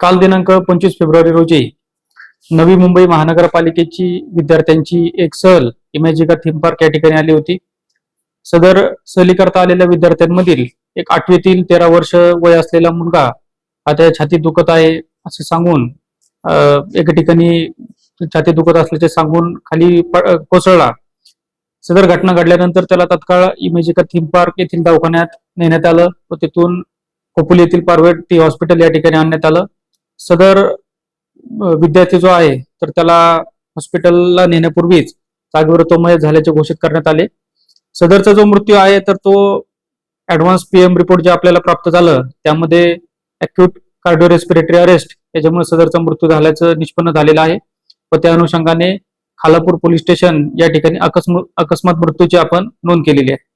काल दिनांक पंचवीस फेब्रुवारी रोजी नवी मुंबई महानगरपालिकेची विद्यार्थ्यांची एक सहल इमॅजिका थीम पार्क या ठिकाणी आली होती. सदर सहलीकरता आलेल्या विद्यार्थ्यांमधील एक आठवीतील तेरा वर्ष वय असलेला मुलगा हा त्या छाती दुखत आहे असे सांगून एका ठिकाणी छाती दुखत असल्याचे सांगून खाली प- कोसळला. सदर घटना घडल्यानंतर त्याला तत्काळ इमेजिका थीम पार्क येथील दवाखान्यात नेण्यात आलं व तिथून खोपोली येथील प्रायव्हेट टी हॉस्पिटल या ठिकाणी आणण्यात आलं. सदर विद्यार्थी जो आहे तर त्याला हॉस्पिटलला नेण्यापूर्वीच जागेवर तो मयत झाल्याचे घोषित करण्यात आले. सदरचा जो मृत्यू आहे तर तो ऍडव्हान्स पीएम रिपोर्ट जे आपल्याला प्राप्त झालं त्यामध्ये अक्यूट कार्डिओ रेस्पिरेटरी अरेस्ट याच्यामुळे सदरचा मृत्यू झाल्याचं निष्पन्न झालेलं आहे. व त्या अनुषंगाने खालापूर पोलीस स्टेशन या ठिकाणी अकस्मात मृत्यूची आपण नोंद केलेली आहे.